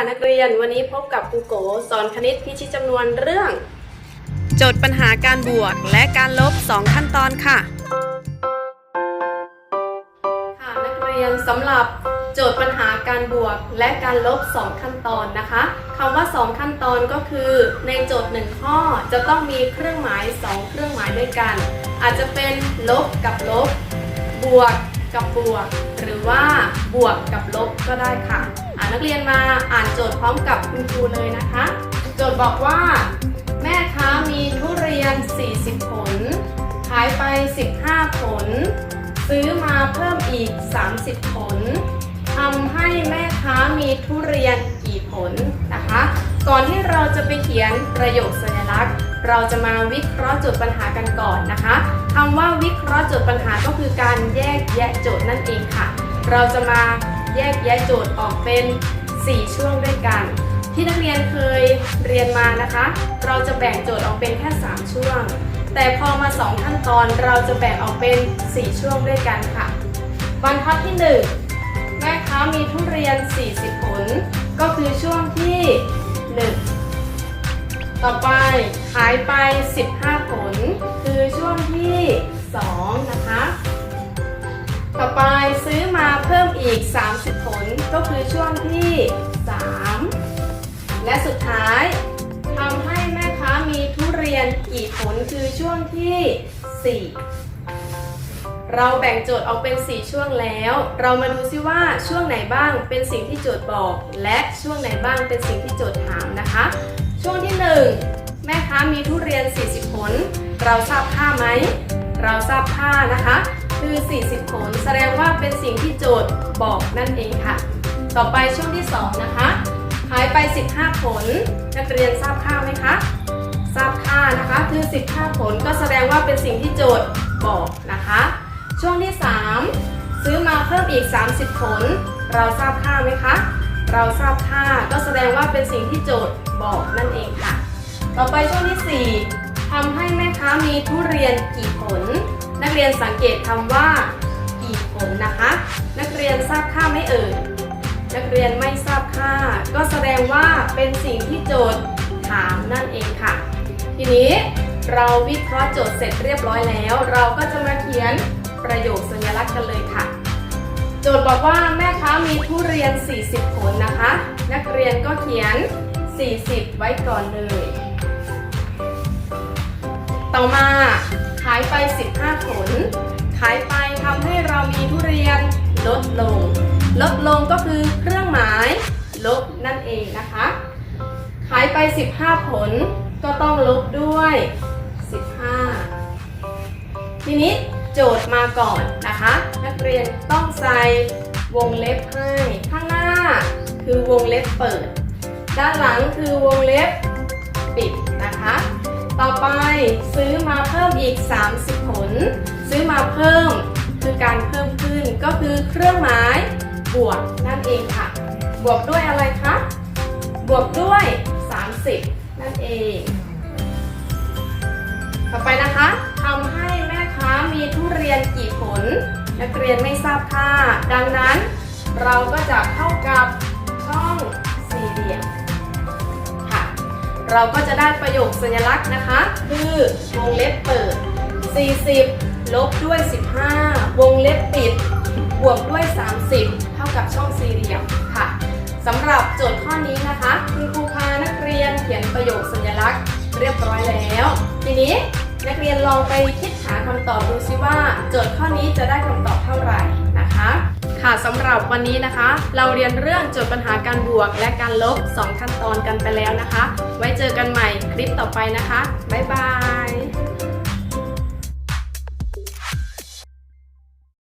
ค่ะนักเรียนวันนี้พบกับครูโกสอนคณิตพิชิตจำนวนเรื่อง โจทย์ปัญหาการบวกและการลบ 2 ขั้นตอนค่ะ ค่ะนักเรียนสำหรับโจทย์ปัญหาการบวกและการลบ 2 ขั้นตอนนะคะคำว่า 2 ขั้นตอนก็คือ ในโจทย์ 1 ข้อจะต้องมีเครื่องหมาย 2 เครื่องหมายด้วยกัน อาจจะเป็นลบกับลบ บวกกับบวก หรือว่าบวกกับลบก็ได้ค่ะ นักเรียนมาอ่านโจทย์พร้อมกับคุณครูเลยนะคะ โจทย์บอกว่า แม่ค้ามีทุเรียน 40 ผล ขายไป 15 ผล ซื้อมาเพิ่มอีก 30 ผลทำให้แม่ค้ามีทุเรียนกี่ผลนะคะ ก่อนที่เราจะไปเขียนประโยคสัญลักษณ์ เราจะมาวิเคราะห์โจทย์ปัญหากันก่อนนะคะคำว่าวิเคราะห์โจทย์ปัญหาก็คือการแยกแยะโจทย์นั่นเองค่ะ เราจะมา แยกแยะโจทย์ออกเป็น 4 ช่วงด้วยกัน ที่นักเรียนเคยเรียนมานะคะ เราจะแบ่งโจทย์ออกเป็นแค่ 3 ช่วง แต่พอมา 2 ขั้นตอนเราจะแบ่งออกเป็น 4 ช่วงด้วยกันค่ะ บรรทัดที่ 1 แม่ค้ามีทุเรียน 40 ผล ก็คือช่วงที่ 1 ต่อไปขายไป 15 ผล คือช่วงที่ 2 นะคะ ต่อไปซื้อ อีก 30 ผลก็คือช่วงที่ 3 และสุดท้ายทำให้แม่ค้ามีทุเรียนกี่ผลคือช่วงที่ 4 เราแบ่งโจทย์ออกเป็น 4 ช่วงแล้ว เรามาดูซิว่าช่วงไหนบ้างเป็นสิ่งที่โจทย์บอก และช่วงไหนบ้างเป็นสิ่งที่โจทย์ถามนะคะ ช่วงที่ 1 แม่ค้ามีทุเรียน 40 ผล เราทราบค่าไหม ราทราบค่านะคะ คือ 40ผลแสดงว่าเป็นสิ่งที่โจทย์บอกนั่นเองค่ะ ต่อไปช่วงที่ 2 นะคะขายไป 15ผลนักเรียนทราบค่าไหมคะทราบค่านะคะ คือ 15ผลก็แสดงว่าเป็นสิ่งที่โจทย์บอกนะคะ ช่วงที่ 3 ซื้อมาเพิ่มอีก 30ผลเราทราบค่าไหมคะ เราทราบค่าก็แสดงว่าเป็นสิ่งที่โจทย์บอกนั่นเองค่ะ ต่อไปช่วงที่ 4 ทำให้แม่ค้ามีทุเรียนกี่ผล นักเรียนสังเกตคำว่า กี่ผลนะคะ นักเรียนทราบค่าไม่เอ่ยนักเรียนไม่ทราบค่า ก็แสดงว่าเป็นสิ่งที่โจทย์ถามนั่นเองค่ะ ทีนี้เราวิเคราะห์โจทย์เสร็จเรียบร้อยแล้ว เราก็จะมาเขียนประโยคสัญลักษณ์กันเลยค่ะ โจทย์บอกว่าแม่ค้ามีทุเรียน 40 ผลนะคะ นักเรียนก็เขียน 40 ไว้ก่อนเลย ต่อมาขายไป 15 ผล ขายไปทำให้เรามีทุเรียนลดลง ลดลงก็คือเครื่องหมายลบนั่นเองนะคะ ขายไป 15 ผลก็ต้องลบด้วย 15 ทีนี้โจทย์มาก่อนนะคะ นักเรียนต้องใส่วงเล็บให้ข้างหน้าคือวงเล็บเปิด ด้านหลังคือวงเล็บปิดนะคะ ต่อไป ซื้อมาเพิ่มอีก 30 ผล ซื้อมาเพิ่มคือการเพิ่มขึ้นก็คือเครื่องหมายบวกนั่นเองค่ะ บวกด้วยอะไรคะ บวกด้วย 30 นั่นเอง ต่อไปนะคะทำให้แม่ค้ามีทุเรียนกี่ผล นักเรียนไม่ทราบค่าดังนั้นเราก็จะเท่ากับช่องสี่เหลี่ยม เราก็จะได้ประโยคสัญลักษณ์นะคะ คือวงเล็บเปิด 40 ลบด้วย 15 วงเล็บปิด บวกด้วย 30 เท่ากับช่องสี่เหลี่ยมค่ะสำหรับโจทย์ข้อนี้นะคะคุณครูพานักเรียนเขียนประโยคสัญลักษณ์เรียบร้อยแล้ว ทีนี้นักเรียนลองไปคิดหาคำตอบดูซิว่า โจทย์ข้อนี้จะได้คำตอบเท่าไหร่นะคะ ค่ะสำหรับวันนี้นะคะ เราเรียนเรื่องโจทย์ปัญหาการบวกและการลบ 2 ขั้นตอนกันไปแล้วนะคะ ไว้เจอกันใหม่คลิปต่อไปนะคะ บ๊ายบาย